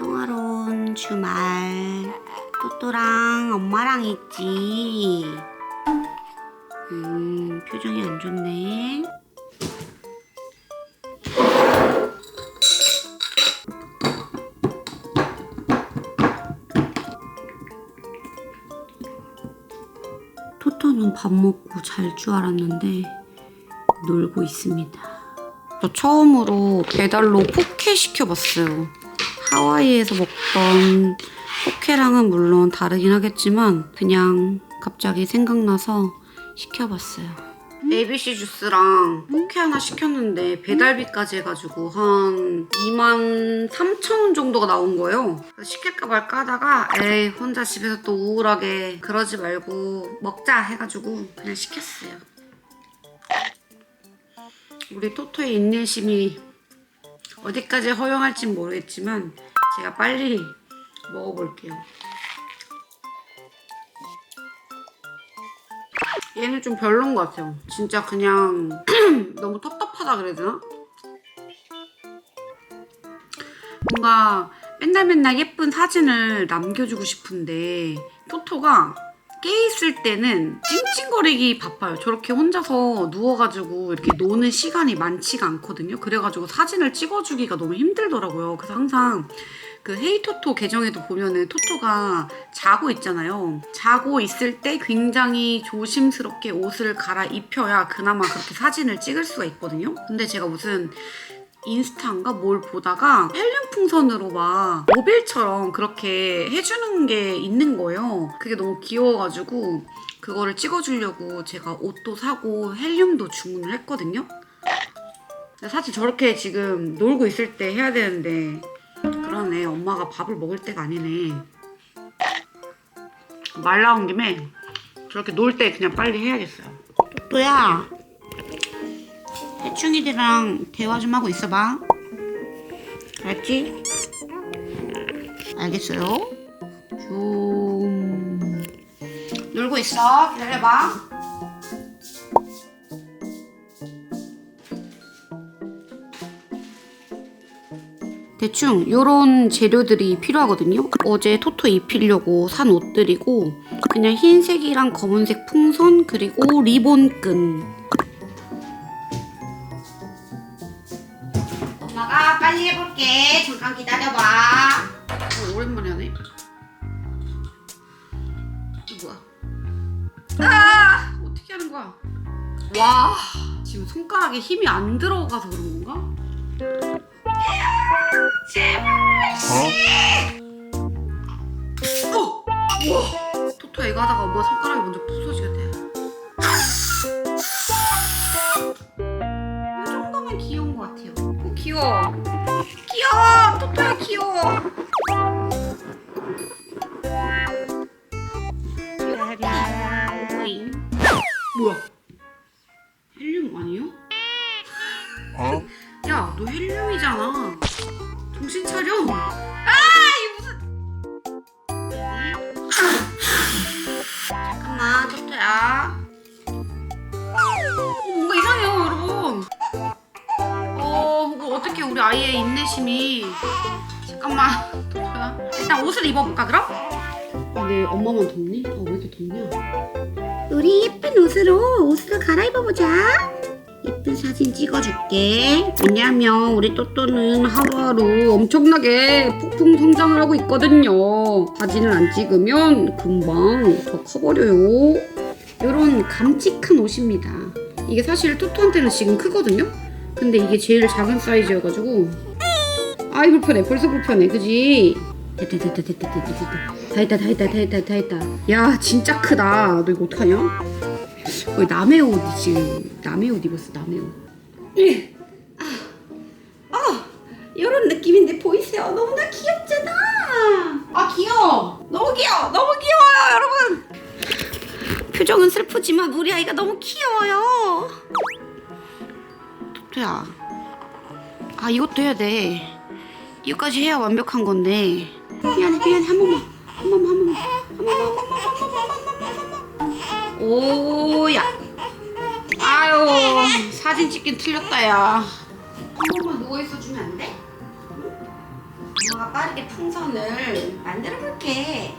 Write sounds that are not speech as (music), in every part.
평화로운 주말 또또랑 엄마랑 있지 음 표정이 안 좋네 토토는 밥 먹고 잘 줄 알았는데 놀고 있습니다. 저 처음으로 배달로 포케 시켜봤어요. 하와이에서 먹던 포케랑은 물론 다르긴 하겠지만 그냥 갑자기 생각나서 시켜봤어요. ABC 주스랑 포케 하나 시켰는데 배달비까지 해가지고 한 2만 3천 원 정도가 나온 거예요. 시킬까 말까 하다가 에이 혼자 집에서 또 우울하게 그러지 말고 먹자 해가지고 그냥 시켰어요. 우리 토토의 인내심이 어디까지 허용할진 모르겠지만 제가 빨리 먹어볼게요. 얘는 좀 별론 것 같아요. 진짜 그냥 (clears throat) 너무 텁텁하다 그래야 되나? 뭔가 맨날 맨날 예쁜 사진을 남겨주고 싶은데 토토가 깨 있을 때는 찡찡거리기 바빠요. 저렇게 혼자서 누워가지고 이렇게 노는 시간이 많지가 않거든요. 그래가지고 사진을 찍어주기가 너무 힘들더라고요. 그래서 항상 그 헤이토토 계정에도 보면은 토토가 자고 있잖아요. 자고 있을 때 굉장히 조심스럽게 옷을 갈아입혀야 그나마 그렇게 사진을 찍을 수가 있거든요. 근데 제가 무슨 인스타인가 뭘 보다가 헬륨 풍선으로 막 모빌처럼 그렇게 해주는 게 있는 거예요. 그게 너무 귀여워가지고 그거를 찍어주려고 제가 옷도 사고 헬륨도 주문을 했거든요. 사실 저렇게 지금 놀고 있을 때 해야 되는데 그러네 엄마가 밥을 먹을 때가 아니네. 말 나온 김에 저렇게 놀 때 그냥 빨리 해야겠어요. 또야 해충이들이랑 대화 좀 하고 있어봐. 알았지? 알겠어요? 좀 놀고 있어. 기다려봐. 대충 이런 재료들이 필요하거든요. 어제 토토 입히려고 산 옷들이고 그냥 흰색이랑 검은색 풍선 그리고 리본끈 해볼게. 잠깐 기다려봐. 어, 오랜만에 하네. 이거 뭐야? 아! 어떻게 하는 거야? 와, 지금 손가락에 힘이 안 들어가서 그런 건가? 제발 씨. 어! 우와! 토토 이거 하다가 엄마 손가락이 먼저 부서지겠대. 이 정도면 귀여운 것 같아요. 어, 귀여워. 귀여워. 토토야 귀여워. 근데 엄마만 덥니? 아, 왜 이렇게 덥냐? 우리 예쁜 옷으로 옷을 갈아입어보자. 예쁜 사진 찍어줄게. 왜냐면 우리 또또는 하루하루 엄청나게 폭풍 성장을 하고 있거든요. 사진을 안 찍으면 금방 더 커버려요. 이런 감직한 옷입니다. 이게 사실 토토한테는 지금 크거든요. 근데 이게 제일 작은 사이즈여가지고 아이 불편해. 벌써 불편해. 그지? 됐다 됐다 됐다 됐다 됐다 다 했다 다 했다 다 했다 다 했다. 야 진짜 크다. 너 이거 어떡하냐? 거의 남의 옷이 지금 남의 옷 입었어 남의 옷. 아, 아 이런 느낌인데 보이세요? 너무나 귀엽잖아. 아 귀여워. 너무 귀여워 너무 귀여워요 여러분. 표정은 슬프지만 우리 아이가 너무 귀여워요. 토토야 아 이것도 해야 돼. 이거까지 해야 완벽한 건데. 미안해 미안해 한 번만 한 번만 한 번만 한 번만 한 번만 한 번만 한 번만 한 번만 오야 아유 사진 찍긴 틀렸다 야한 번만 누워있어 주면 안 돼? 엄마가 빠르게 풍선을 만들어 볼게.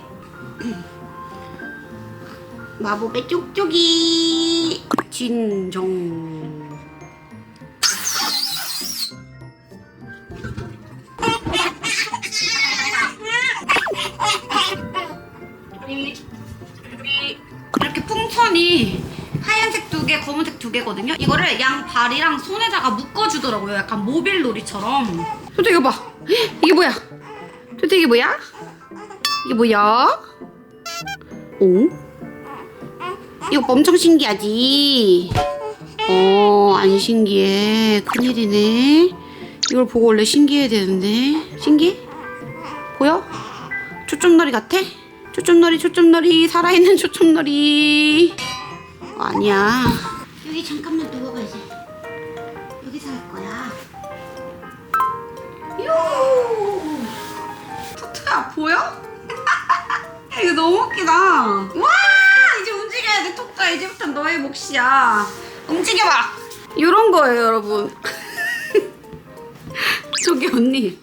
마법의 쪽쪽이 진정. 두 개거든요. 이거를 양 발이랑 손에다가 묶어주더라고요. 약간 모빌 놀이처럼. 도대 이거 봐. 헉, 이게 뭐야? 도대 이게 뭐야? 이게 뭐야? 오? 이거 엄청 신기하지? 어, 안 신기해. 큰일이네. 이걸 보고 원래 신기해야 되는데. 신기해? 보여? 초점놀이 같아? 초점놀이, 초점놀이, 살아있는 (laughs) 초점놀이. 어, 아니야. 여기 잠깐만 누워가 이제. 여기서 할 거야. 요. 토토야 보여? 야, (laughs) 이거 너무 웃기다. 와 이제 움직여야 돼 토토야 이제부터 너의 몫이야. 움직여봐. 이런 거예요 여러분. (laughs) 저기 언니.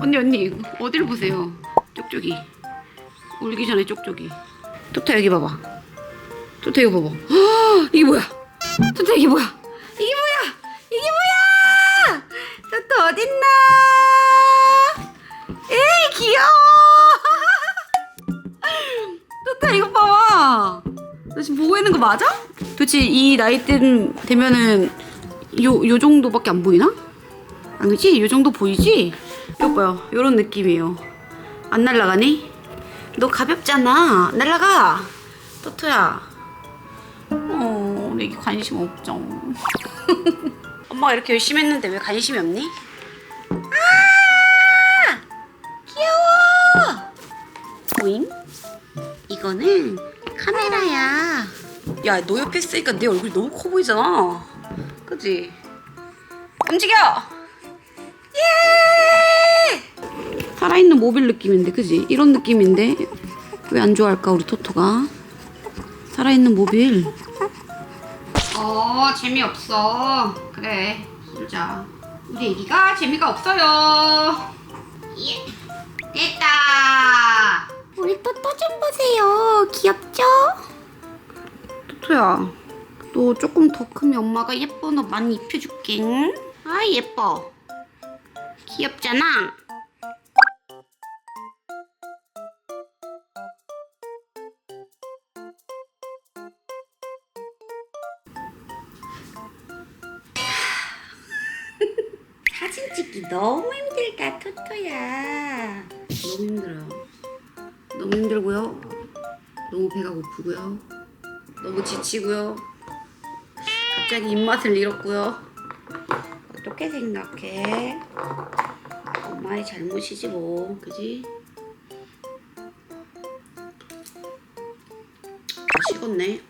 언니 언니 어디를 보세요? 쪽쪽이. 울기 전에 쪽쪽이. 토토 여기 봐봐. 토토 이거 봐봐. 헉, (gasps) 이게 뭐야? 토토 이게 뭐야? 이게 뭐야? 이게 뭐야? 토토 어딨나? 에이 귀여워. (laughs) 토토 이거 봐봐. 너 지금 보고 있는 거 맞아? 도대체 이 나이 때 되면은 요, 요 정도밖에 안 보이나? 아니지? 요 정도 보이지? 이거 봐요. 요런 느낌이에요. 안 날아가니? 너 가볍잖아. 날아가. 토토야. 어, 내게 관심 없죠. (laughs) 엄마가 이렇게 열심히 했는데 왜 관심이 없니? 아! 귀여워! 보잉? 이거는 카메라야. 야, 너 옆에 있으니까 내 얼굴이 너무 커 보이잖아. 그지? 움직여! 예! 살아있는 모빌 느낌인데, 그지? 이런 느낌인데 왜 안 좋아할까 우리 토토가? 살아있는 모빌. 어 재미없어. 그래 놀자. 우리 애기가 재미가 없어요. 예. 됐다. 우리 토토 좀 보세요. 귀엽죠? 토토야, 너 조금 더 크면 엄마가 예쁜 옷 많이 입혀줄게. 응? 아 예뻐. 귀엽잖아. 배가 고프고요. 너무 지치고요. 갑자기 입맛을 잃었고요. 어떻게 생각해? 엄마의 잘못이지 뭐. 그지? 다 식었네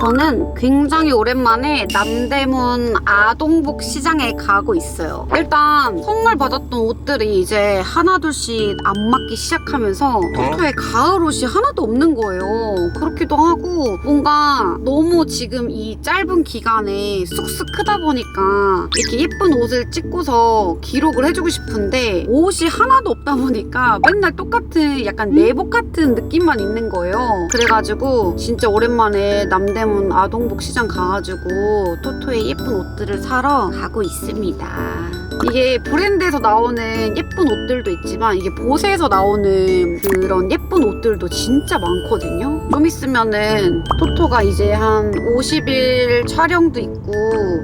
저는 굉장히 오랜만에 남대문 아동복 시장에 가고 있어요. 일단 선물 받았던 옷들이 이제 하나둘씩 안 맞기 시작하면서 토토의 가을 옷이 하나도 없는 거예요. 그렇기도 하고 뭔가 너무 지금 이 짧은 기간에 쑥쑥 크다 보니까 이렇게 예쁜 옷을 찍고서 기록을 해주고 싶은데 옷이 하나도 없다 보니까 맨날 똑같은 약간 내복 같은 느낌만 있는 거예요. 그래가지고 진짜 오랜만에 남대문 아동복 시장 가가지고 토토의 예쁜 옷들을 사러 가고 있습니다. 이게 브랜드에서 나오는 예쁜 옷들도 있지만 이게 보세에서 나오는 그런 예쁜 옷들도 진짜 많거든요. 좀 있으면은 토토가 이제 한 50일 촬영도 있고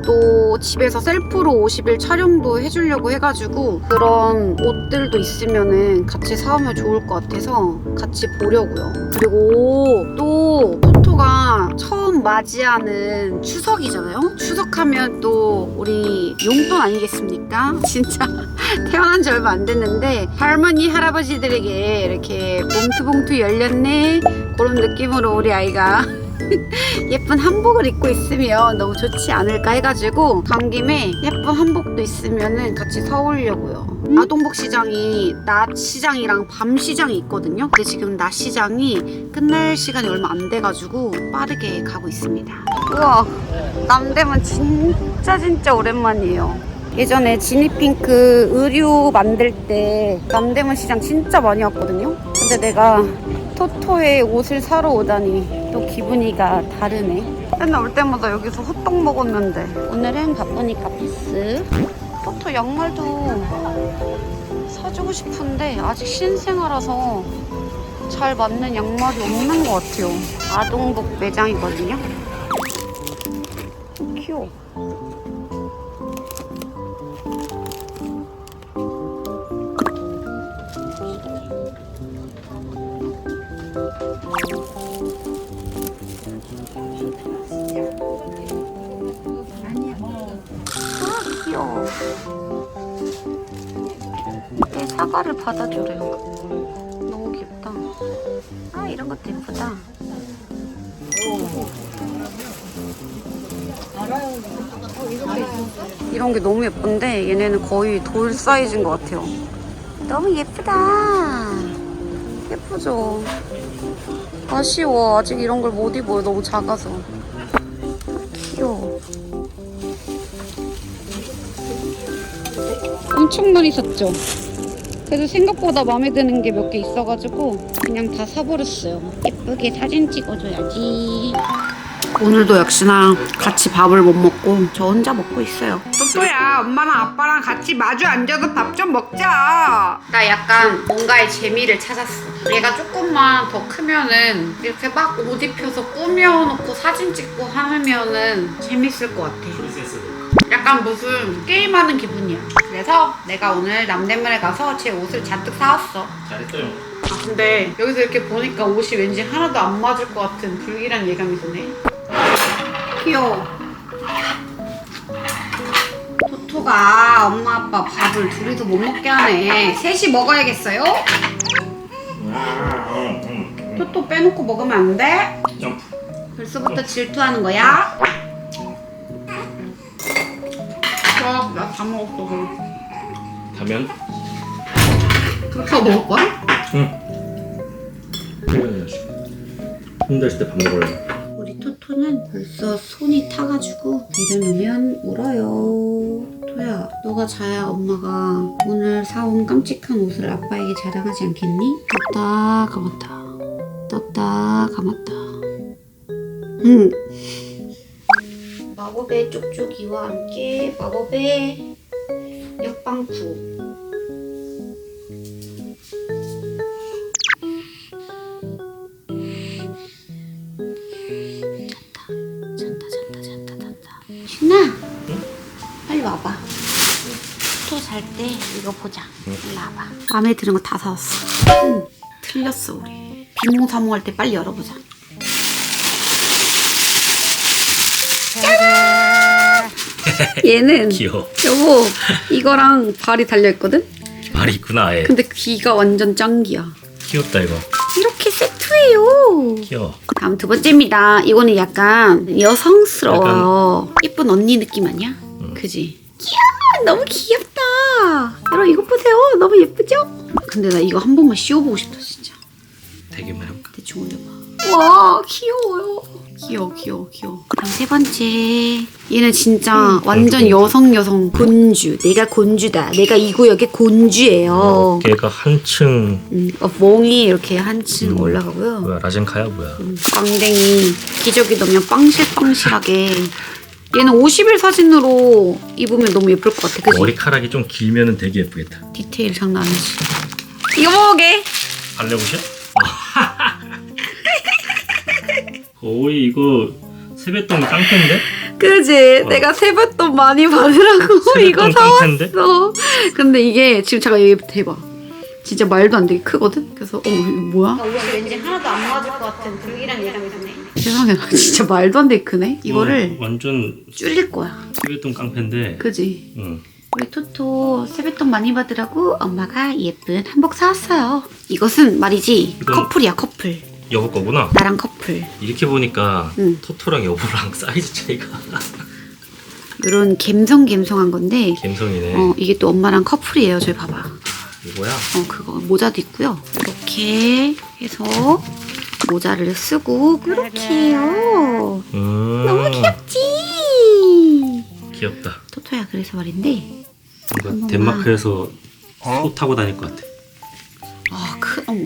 또 집에서 셀프로 50일 촬영도 해주려고 해가지고 그런 옷들도 있으면은 같이 사오면 좋을 것 같아서 같이 보려고요. 그리고 또 토토가 처음 맞이하는 추석이잖아요. 추석하면 또 우리 용돈 아니겠습니까? (laughs) 진짜 태어난 지 얼마 안 됐는데 할머니 할아버지들에게 이렇게 봉투봉투 열렸네 그런 느낌으로 우리 아이가 (laughs) 예쁜 한복을 입고 있으면 너무 좋지 않을까 해가지고 간 김에 예쁜 한복도 있으면은 같이 사오려고요. 아동복 시장이 낮 시장이랑 밤 시장이 있거든요. 근데 지금 낮 시장이 끝날 시간이 얼마 안 돼가지고 빠르게 가고 있습니다. 우와, 남대문 진짜 진짜 오랜만이에요. 예전에 지니핑크 의류 만들 때 남대문 시장 진짜 많이 왔거든요. 근데 내가 토토의 옷을 사러 오다니 또 기분이가 다르네. 맨날 올 때마다 여기서 호떡 먹었는데 오늘은 바쁘니까 패스. 토토 양말도 사주고 싶은데 아직 신생아라서 잘 맞는 양말이 없는 것 같아요. 아동복 매장이거든요. 내 사과를 받아주래요. 너무 귀엽다. 아 이런 것도 예쁘다. 이런 게 너무 예쁜데 얘네는 거의 돌 사이즈인 것 같아요. 너무 예쁘다. 예쁘죠? 아쉬워. 아직 이런 걸 못 입어요. 너무 작아서. 귀여워. 엄청 많이 샀죠? 그래도 생각보다 마음에 드는 게 몇 개 있어가지고 그냥 다 사버렸어요. 예쁘게 사진 찍어줘야지. 오늘도 역시나 같이 밥을 못 먹고 저 혼자 먹고 있어요. 또또야 엄마랑 아빠랑 같이 마주 앉아서 밥 좀 먹자. 나 약간 뭔가의 재미를 찾았어. 얘가 조금만 더 크면은 이렇게 막 옷 입혀서 꾸며놓고 사진 찍고 하면은 재밌을 것 같아. 약간 무슨 게임하는 기분이야. 그래서 내가 오늘 남대문에 가서 제 옷을 잔뜩 사왔어. 잘했어요. 아 근데 여기서 이렇게 보니까 옷이 왠지 하나도 안 맞을 것 같은 불길한 예감이 드네. 귀여워. 토토가 엄마 아빠 밥을 둘이서 못 먹게 하네. 셋이 먹어야겠어요? 토토 빼놓고 먹으면 안 돼? 점프. 벌써부터 질투하는 거야? 다 먹었어. 그럼. 가면 그렇게 먹을 거야? 퇴근해야지. 혼자 있을 때 밥 먹으래. 우리 토토는 벌써 손이 타가지고 내려놓으면 울어요. 토야, 너가 자야 엄마가 오늘 사온 깜찍한 옷을 아빠에게 자랑하지 않겠니? 떴다 감았다. 떴다 감았다. 응. 마법의 쪽쪽이와 함께 마법의 옆방구. 잔다 잔다 잔다 잔다 신아 빨리 와봐. 토잘때 이거 보자. 일로 와봐. 마음에 드는 거 다 사왔어. 응, 틀렸어 우리. 비몽사몽할 때 빨리 열어보자 얘는 (laughs) 귀여워. 여보 이거랑 발이 달려 있거든? 말이 있구나, 아예. 근데 귀가 완전 짱기야 귀엽다, 이거. 이렇게 세트예요 귀여워. 다음 두 번째입니다. 이거는 약간 여성스러워요. 예쁜 언니 느낌 아니야? 그지? 귀여워! 너무 귀엽다! 여러분 이거 보세요. 너무 예쁘죠? 근데 나 이거 한 번만 씌워보고 싶다 진짜. 되게만 해볼까? 대충 올려봐. 와 귀여워요. 귀여워 귀여워 귀여워. 다음 세 번째. 얘는 진짜 완전 여성 여성 곤주. 내가 곤주다. 내가 이 구역의 곤주예요. 걔가 한층, 음, 어, 멍이 이렇게 한층 음. 올라가고요. 뭐야, 라젠카야, 뭐야. 빵댕이 기저귀 넣으면 빵실빵실하게 얘는 50일 사진으로 입으면 너무 예쁠 것 같아 그치? 머리카락이 좀 길면은 되게 예쁘겠다. 디테일 장난 아니지 이거 먹어게 발레보셔? 거 의 이거 세뱃돈 깡패인데? 그지? 어. 내가 세뱃돈 많이 받으라고 (laughs) 이거 세뱃돈 깡패인데? 사왔어 근데 이게 지금 잠깐 여기 대박 진짜 말도 안 되게 크거든? 그래서 어머 이거 뭐야? 옷이 왠지 하나도 안 맞을 것 같은 불길한 예감이 드네 세상에 나 진짜 말도 안 되게 크네? 이거를 어, 완전 줄일 거야 세뱃돈 깡패인데. 그지? 응. 우리 토토 세뱃돈 많이 받으라고 엄마가 예쁜 한복 사왔어요. 이것은 말이지 이건- 커플이야 커플. 여보 거구나. 나랑 커플. 이렇게 보니까 응. 토토랑 여보랑 (laughs) 사이즈 차이가 이런 갬성갬성한 건데 갬성이네. 어 이게 또 엄마랑 커플이에요. 저희 봐봐. 이거야? 어 그거 모자도 있고요. 이렇게 해서 모자를 쓰고 이렇게 해요. 음. 너무 귀엽지? 귀엽다. 토토야 그래서 말인데 이거 어머나. 덴마크에서 소 타고 다닐 것 같아. 아 크 어머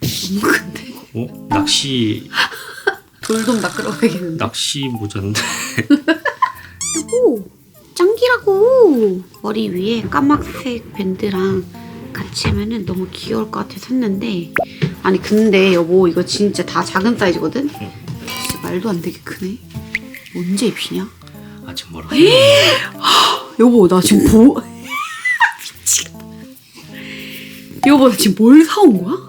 너무 큰데 어? 낚시. (laughs) 돌돔 나 끌어가야겠는데? 낚시 모자인데. (laughs) 오 짱기라고. 머리 위에 까막색 밴드랑 같이 하면은 너무 귀여울 것 같아 샀는데. 아니 근데 여보 이거 진짜 다 작은 사이즈거든? 진짜 말도 안 되게 크네. 언제 입히냐? 아직 멀어. (gasps) 여보 나 지금 뭐 (laughs) 미치겠다. 여보 나 지금 뭘 사온 거야?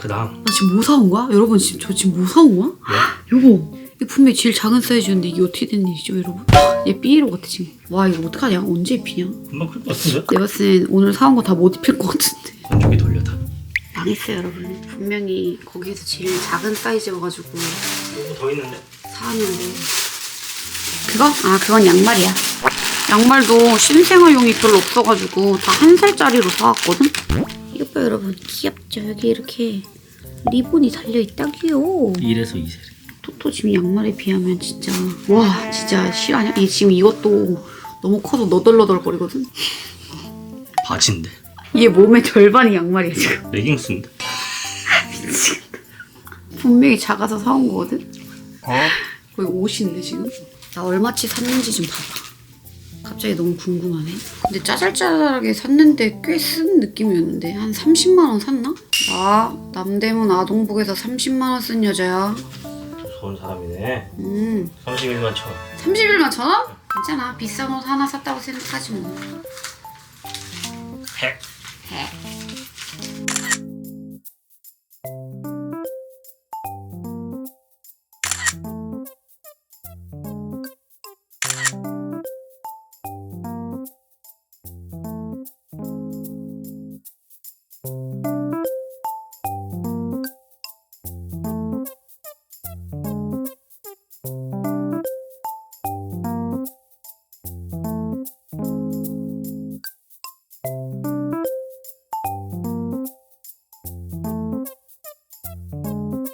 그다음 나 지금 뭐 사온 거야? 여러분 지금 저 지금 뭐 사온 거야? 여보 이거 분명히 제일 작은 사이즈였는데 이게 어떻게 된 일이죠 여러분? 얘 삐에로 같아 지금 와 이거 어떡하냐 언제 입히냐 금방 클 것 같은데? 내가 봤을 땐 오늘 사온 거 다 못 입힐 것 같은데 안쪽에 돌려 다. 망했어요 여러분 분명히 거기에서 제일 작은 사이즈여가지고 더 있는데? 사왔는데 그거? 아 그건 양말이야 양말도 신생아용이 별로 없어가지고 다 한 살짜리로 사왔거든 이것 봐 여러분 귀엽죠? 여기 이렇게 리본이 달려있다기요. 1에서 2세. 토토 지금 양말에 비하면 진짜 와 진짜 실화냐? 얘 지금 이것도 너무 커서 너덜너덜거리거든? 바지인데. 얘 몸의 절반이 양말이야 지금. 레깅스인데. 분명히 작아서 사온 거거든? 거의 옷인데 지금? 나 얼마치 샀는지 좀 봐봐 갑자기 너무 궁금하네 근데 짜잘짜잘하게 샀는데 꽤 쓴 느낌이었는데 한 30만 원 샀나? 나 남대문 아동복에서 30만 원 쓴 여자야 좋은 사람이네. 음 31만 천 원. 31만 천 원? 괜찮아 비싼 옷 하나 샀다고 생각하지 뭐 해. 해.